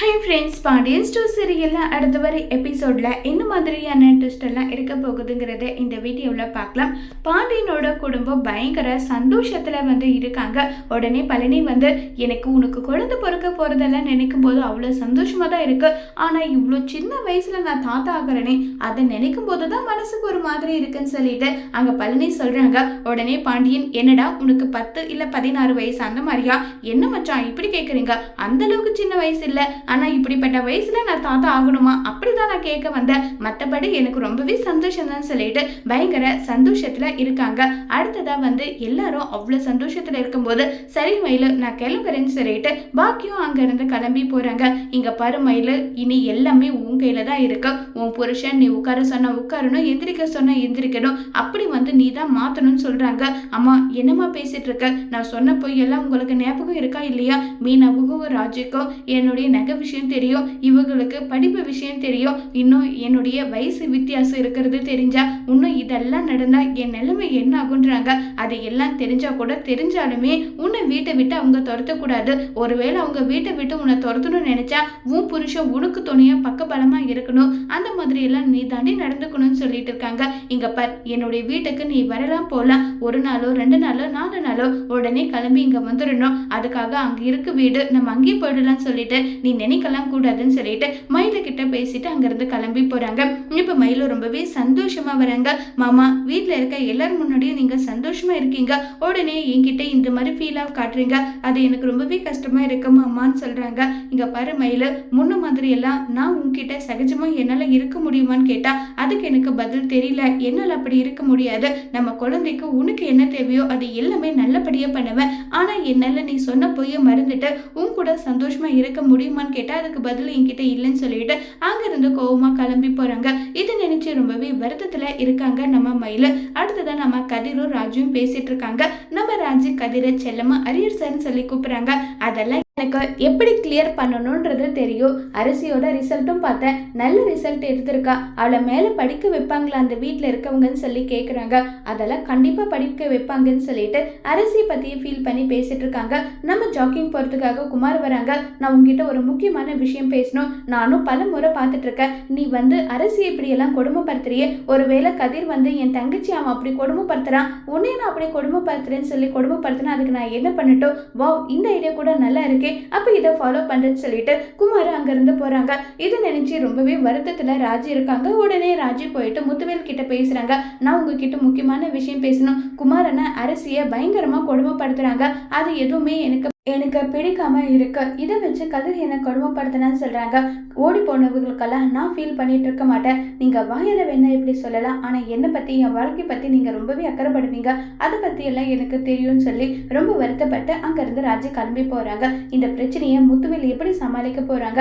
Hi friends Pandian ஸ்டோ சீரியலில் அடுத்த வரை எபிசோடில் என்ன மாதிரியான ட்விஸ்டெல்லாம் இருக்க போகுதுங்கிறத இந்த வீடியோவில் பார்க்கலாம். பாண்டியனோட குடும்பம் பயங்கர சந்தோஷத்தில் வந்து இருக்காங்க. உடனே பழனி வந்து எனக்கு உனக்கு குழந்தை பிறக்க போகிறதெல்லாம் நினைக்கும் போது அவ்வளோ சந்தோஷமாக தான் இருக்குது ஆனால் இவ்வளோ சின்ன வயசில் நான் தாத்தா ஆகிறேனே அதை நினைக்கும் போது தான் மனசுக்கு ஒரு மாதிரி இருக்குன்னு சொல்லிட்டு அங்கே பழனி சொல்கிறாங்க உடனே பாண்டியன் என்னடா உனக்கு பத்து இல்லை பதினாறு வயசு அந்த மாதிரியா? என்ன மச்சான் இப்படி கேட்குறீங்க அந்த அளவுக்கு சின்ன வயசு இல்லை. ஆனால் இப்படிப்பட்ட வயசில் நான் தாத்தா ஆகணுமா? அப்படிதான் நான் கேட்க வந்தேன். மற்றபடி எனக்கு ரொம்பவே சந்தோஷம் தான் சொல்லிட்டு பயங்கர சந்தோஷத்தில் இருக்காங்க. அடுத்ததாக வந்து எல்லாரும் அவ்வளோ சந்தோஷத்தில் இருக்கும்போது சரி மயில் நான் கிளம்புறேன்னு சொல்லிட்டு பாக்கியும் அங்கேருந்து கிளம்பி போகிறாங்க இங்கே பாரு மயில் இனி எல்லாமே உன் கையில் தான் இருக்கு. உன் புருஷன் நீ உட்கார சொன்ன உட்காரணும் எந்திரிக்க சொன்ன எந்திரிக்கணும். அப்படி வந்து நீ தான் மாற்றணும்னு சொல்கிறாங்க அம்மா என்னம்மா பேசிகிட்டு இருக்க? நான் சொன்ன பொய் எல்லாம் உங்களுக்கு ஞாபகம் இருக்கா இல்லையா? மீனாவுக்கும் ராஜுக்கும் என்னுடைய நகை விஷயம் தெரியும் இவங்களுக்கு படிப்பு விஷயம் தெரியும் இன்னும் என்னுடைய வயசு வித்தியாசம் இருக்கிறது தெரிஞ்சா இன்னும் இதெல்லாம் நடந்தா என் நிலைமை என்ன ஆகுன்றாங்க அது எல்லாம் தெரிஞ்சா கூட தெரிஞ்சாலுமே உன்னை வீட்டை விட்டு அவங்க துரத்தக்கூடாது. ஒருவேளை அவங்க வீட்டை விட்டு உன்னை துரத்தணும்னு நினைச்சா உன் புருஷன் உனக்கு துணையா பக்கபலமாக இருக்கணும். அந்த மாதிரி எல்லாம் நீ தாண்டி நடந்துக்கணும்னு சொல்லிட்டு இருக்காங்க. இங்க பார் என்னுடைய வீட்டுக்கு நீ வரலாம் போலாம். ஒரு நாளோ ரெண்டு நாளோ நாலு நாளோ உடனே கிளம்பி இங்க வந்துடணும் அதுக்காக அங்க இருக்கு வீடு நம்ம அங்கேயே போயிடலாம்னு சொல்லிட்டு நீ நினைக்கலாம் கூடாதுன்னு சொல்லிட்டு மயில கிட்ட பேசிட்டு அங்கிருந்து கிளம்பி போறாங்க. இப்ப மயிலு ரொம்பவே சந்தோஷமா வராங்க. மாமா வீட்ல இருக்க எல்லாரும் முன்னாடியும் நீங்க சந்தோஷமா இருக்கீங்க. உடனே என்கிட்ட இந்த மாதிரி ஃபீல் ஆஃப் காட்டுறீங்க. அது எனக்கு ரொம்பவே கஷ்டமா இருக்கு மாமான்னு சொல்றாங்க. இங்க பாரு மயிலு முன்ன மாதிரி எல்லாம் நான் உன்கிட்ட சகஜமா என்னால இருக்க முடியுமான்னு கேட்டா அதுக்கு எனக்கு பதில் தெரியல. என்னால அப்படி இருக்க முடியாது. நம்ம குழந்தைக்கு உனக்கு என்ன தேவையோ அது எல்லாமே நல்லபடியா பண்ணுவேன். ஆனா என்னால நீ சொன்ன பொய்ய மறந்துட்டு உன் கூட சந்தோஷமா இருக்க முடியுமான்னு கேட்டா அதுக்கு பதில் என்கிட்ட இல்லைன்னு சொல்லிட்டு அங்கிருந்து கோவமா கிளம்பி போறாங்க. இதை நினைச்சு ரொம்பவே வருத்தத்துல இருக்காங்க நம்ம மயில். அடுத்ததான் நம்ம கதிரும் ராஜும் பேசிட்டு இருக்காங்க. நம்ம ராஜு கதிரை செல்லமா அரியர் சார்னு சொல்லி கூப்பிடுறாங்க. அதெல்லாம் எனக்கு எப்படி கிளியர் பண்ணணுன்றது தெரியும். அரிசியோட ரிசல்ட்டும் பார்த்தேன். நல்ல ரிசல்ட் எடுத்திருக்கா. அவளை மேலே படிக்க வைப்பாங்களா? அந்த வீட்டில் இருக்கவங்கன்னு சொல்லி கேட்குறாங்க அதெல்லாம் கண்டிப்பாக படிக்க வைப்பாங்கன்னு சொல்லிட்டு அரிசி பற்றி ஃபீல் பண்ணி பேசிகிட்டு இருக்காங்க. நம்ம ஜாக்கிங் போகிறதுக்காக குமார் வராங்க. நான் உங்ககிட்ட ஒரு முக்கியமான விஷயம் பேசணும். நானும் பல முறை பார்த்துட்ருக்கேன் நீ வந்து அரிசி இப்படியெல்லாம் கொடுமைப்படுத்துறியே? ஒருவேளை கதிர் வந்து என் தங்கச்சி அவன் அப்படி கொடுமைப்படுத்துகிறான் உன்னை நான் அப்படி கொடுமைப்படுத்துறேன்னு சொல்லி கொடுமைப்படுத்தினா அதுக்கு நான் என்ன பண்ணட்டும்? வா இந்த ஐடியா கூட நல்லா இருக்கு. அப்போ இதை ஃபாலோ பண்ணுறேன்னு சொல்லிட்டு குமார் அங்கேருந்து போகிறாங்க இதை நினச்சி ரொம்பவே வருத்தத்தில் ராஜி இருக்காங்க. உடனே ராஜி போயிட்டு முத்துவேல் கிட்ட பேசுகிறாங்க நான் உங்ககிட்ட முக்கியமான விஷயம் பேசணும். குமாரனை அரிசியை பயங்கரமாக கொடுமைப்படுத்துகிறாங்க அது எதுவுமே எனக்கு எனக்கு பிடிக்காம இருக்கு. இதை வச்சு கதிர் என்னை கொடுமைப்படுத்தினான்னு சொல்றாங்க. ஓடி போனவங்களுக்கெல்லாம் நான் ஃபீல் பண்ணிட்டு இருக்க மாட்டேன். நீங்க வாயில வேணா இப்படி சொல்லலாம். ஆனா என்னை பத்தி என் வாழ்க்கை பத்தி நீங்க ரொம்பவே அக்கறைப்படுவீங்க. அதை பத்தி எல்லாம் எனக்கு தெரியும்னு சொல்லி ரொம்ப வருத்தப்பட்டு அங்கிருந்து ராஜி கிளம்பி போறாங்க. இந்த பிரச்சனையை முத்துவில் எப்படி சமாளிக்க போறாங்க?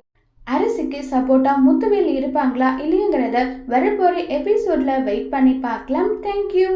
அரசுக்கு சப்போர்ட்டா முத்துவில் இருப்பாங்களா இல்லையங்கிறத வரப்போற எபிசோட்ல வெயிட் பண்ணி பார்க்கலாம். தேங்க்யூ